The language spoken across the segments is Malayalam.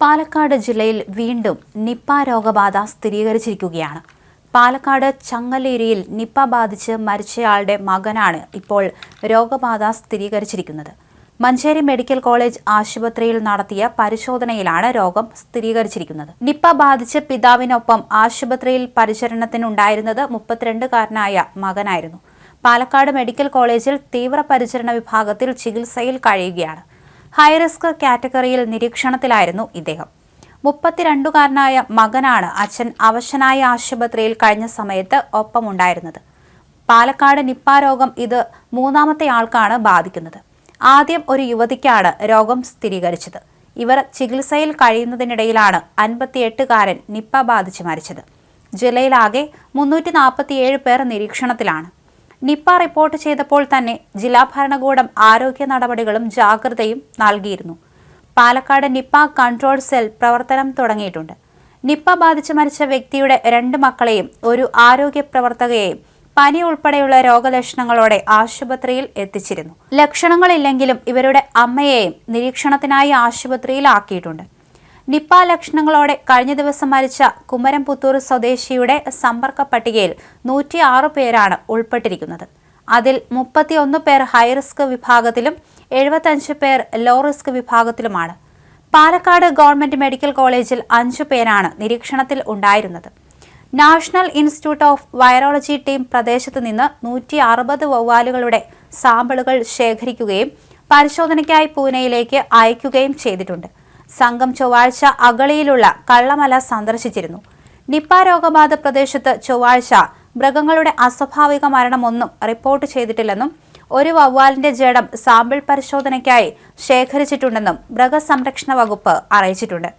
പാലക്കാട് ജില്ലയിൽ വീണ്ടും നിപ്പ രോഗബാധ സ്ഥിരീകരിച്ചിരിക്കുകയാണ്. പാലക്കാട് ചങ്ങലേരിയിൽ നിപ്പ ബാധിച്ച് മരിച്ചയാളുടെ മകനാണ് ഇപ്പോൾ രോഗബാധ സ്ഥിരീകരിച്ചിരിക്കുന്നത്. മഞ്ചേരി മെഡിക്കൽ കോളേജ് ആശുപത്രിയിൽ നടത്തിയ പരിശോധനയിലാണ് രോഗം സ്ഥിരീകരിച്ചിരിക്കുന്നത്. നിപ്പ ബാധിച്ച് പിതാവിനൊപ്പം ആശുപത്രിയിൽ പരിചരണത്തിനുണ്ടായിരുന്നത് മുപ്പത്തിരണ്ടുകാരനായ മകനായിരുന്നു. പാലക്കാട് മെഡിക്കൽ കോളേജിൽ തീവ്രപരിചരണ വിഭാഗത്തിൽ ചികിത്സയിൽ കഴിയുകയാണ്. ഹൈറിസ്ക് കാറ്റഗറിയിൽ നിരീക്ഷണത്തിലായിരുന്നു ഇദ്ദേഹം. മുപ്പത്തിരണ്ടുകാരനായ മകനാണ് അച്ഛൻ അവശനായ ആശുപത്രിയിൽ കഴിഞ്ഞ സമയത്ത് ഒപ്പമുണ്ടായിരുന്നത്. പാലക്കാട് നിപ്പ രോഗം ഇത് മൂന്നാമത്തെ ആൾക്കാണ് ബാധിക്കുന്നത്. ആദ്യം ഒരു യുവതിക്കാണ് രോഗം സ്ഥിരീകരിച്ചത്. ഇവർ ചികിത്സയിൽ കഴിയുന്നതിനിടയിലാണ് അൻപത്തിയെട്ടുകാരൻ നിപ്പ ബാധിച്ച് മരിച്ചത്. ജില്ലയിലാകെ മുന്നൂറ്റി നാൽപ്പത്തിയേഴ് പേർ നിരീക്ഷണത്തിലാണ്. നിപ്പ റിപ്പോർട്ട് ചെയ്തപ്പോൾ തന്നെ ജില്ലാ ഭരണകൂടം ആരോഗ്യ നടപടികളും ജാഗ്രതയും നൽകിയിരുന്നു. പാലക്കാട് നിപ്പ കൺട്രോൾ സെൽ പ്രവർത്തനം തുടങ്ങിയിട്ടുണ്ട്. നിപ്പ ബാധിച്ച് മരിച്ച വ്യക്തിയുടെ രണ്ട് മക്കളെയും ഒരു ആരോഗ്യ പ്രവർത്തകയെയും പനി ഉൾപ്പെടെയുള്ള രോഗലക്ഷണങ്ങളോടെ ആശുപത്രിയിൽ എത്തിച്ചിരുന്നു. ലക്ഷണങ്ങളില്ലെങ്കിലും ഇവരുടെ അമ്മയെയും നിരീക്ഷണത്തിനായി ആശുപത്രിയിലാക്കിയിട്ടുണ്ട്. നിപ്പ ലക്ഷണങ്ങളോടെ കഴിഞ്ഞ ദിവസം മരിച്ച കുമരം പുത്തൂർ സ്വദേശിയുടെ സമ്പർക്ക പട്ടികയിൽ നൂറ്റി ആറ് പേരാണ് ഉൾപ്പെട്ടിരിക്കുന്നത്. അതിൽ മുപ്പത്തിയൊന്ന് പേർ ഹൈറിസ്ക് വിഭാഗത്തിലും എഴുപത്തഞ്ച് പേർ ലോ റിസ്ക് വിഭാഗത്തിലുമാണ്. പാലക്കാട് ഗവൺമെന്റ് മെഡിക്കൽ കോളേജിൽ അഞ്ചു പേരാണ് നിരീക്ഷണത്തിൽ ഉണ്ടായിരുന്നത്. National institute of virology team പ്രദേശത്ത് നിന്ന് നൂറ്റി അറുപത് വവ്വാലുകളുടെ സാമ്പിളുകൾ ശേഖരിക്കുകയും പരിശോധനയ്ക്കായി പൂനെയിലേക്ക് അയക്കുകയും ചെയ്തിട്ടുണ്ട്. സംഘം ചൊവ്വാഴ്ച അഗളിയിലുള്ള കള്ളമല സന്ദർശിച്ചിരുന്നു. നിപ്പ രോഗബാധ പ്രദേശത്ത് ചൊവ്വാഴ്ച മൃഗങ്ങളുടെ അസ്വാഭാവിക മരണമൊന്നും റിപ്പോർട്ട് ചെയ്തിട്ടില്ലെന്നും ഒരു വവ്വാലിന്റെ ജഡം സാമ്പിൾ പരിശോധനയ്ക്കായി ശേഖരിച്ചിട്ടുണ്ടെന്നും മൃഗസംരക്ഷണ വകുപ്പ് അറിയിച്ചിട്ടുണ്ട്.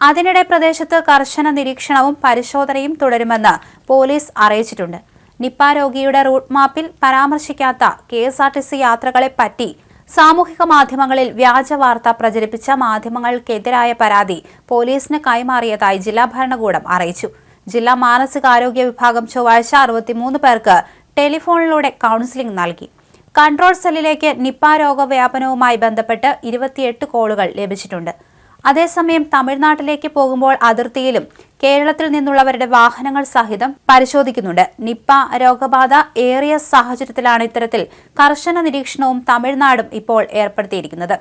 അതിനിടെ പ്രദേശത്ത് കർശന നിരീക്ഷണവും പരിശോധനയും തുടരുമെന്ന് പോലീസ് അറിയിച്ചിട്ടുണ്ട്. നിപ്പ രോഗിയുടെ റൂട്ട് മാപ്പിൽ പരാമർശിക്കാത്ത K S R T C യാത്രകളെ പറ്റി സാമൂഹിക മാധ്യമങ്ങളിൽ വ്യാജ വാർത്ത പ്രചരിപ്പിച്ച മാധ്യമങ്ങൾക്കെതിരായ പരാതി പോലീസിന് കൈമാറിയതായി ജില്ലാ ഭരണകൂടം അറിയിച്ചു. ജില്ലാ മാനസികാരോഗ്യ വിഭാഗം ചൊവ്വാഴ്ച അറുപത്തിമൂന്ന് പേർക്ക് ടെലിഫോണിലൂടെ കൗൺസിലിംഗ് നൽകി. കൺട്രോൾ സെല്ലിലേക്ക് നിപ്പ രോഗവ്യാപനവുമായി ബന്ധപ്പെട്ട് ഇരുപത്തിയെട്ട് കോളുകൾ ലഭിച്ചിട്ടുണ്ട്. അതേസമയം തമിഴ്നാട്ടിലേക്ക് പോകുമ്പോൾ അതിർത്തിയിലും കേരളത്തിൽ നിന്നുള്ളവരുടെ വാഹനങ്ങൾ സഹിതം പരിശോധിക്കുന്നുണ്ട്. നിപ്പ രോഗബാധ ഏറിയ സാഹചര്യത്തിലാണ് ഇത്തരത്തിൽ കർശന നിരീക്ഷണവും തമിഴ്നാടും ഇപ്പോൾ ഏർപ്പെടുത്തിയിരിക്കുന്നത്.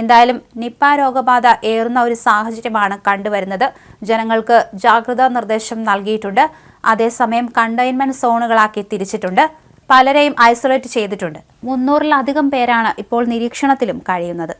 എന്തായാലും നിപ്പ രോഗബാധ ഏറുന്ന ഒരു സാഹചര്യമാണ് കണ്ടുവരുന്നത്. ജനങ്ങൾക്ക് ജാഗ്രതാ നിർദ്ദേശം നൽകിയിട്ടുണ്ട്. അതേസമയം കണ്ടെയ്ൻമെന്റ് സോണുകളാക്കി തിരിച്ചിട്ടുണ്ട്. പലരെയും ഐസൊലേറ്റ് ചെയ്തിട്ടുണ്ട്. മുന്നൂറിലധികം പേരാണ് ഇപ്പോൾ നിരീക്ഷണത്തിലും കഴിയുന്നത്.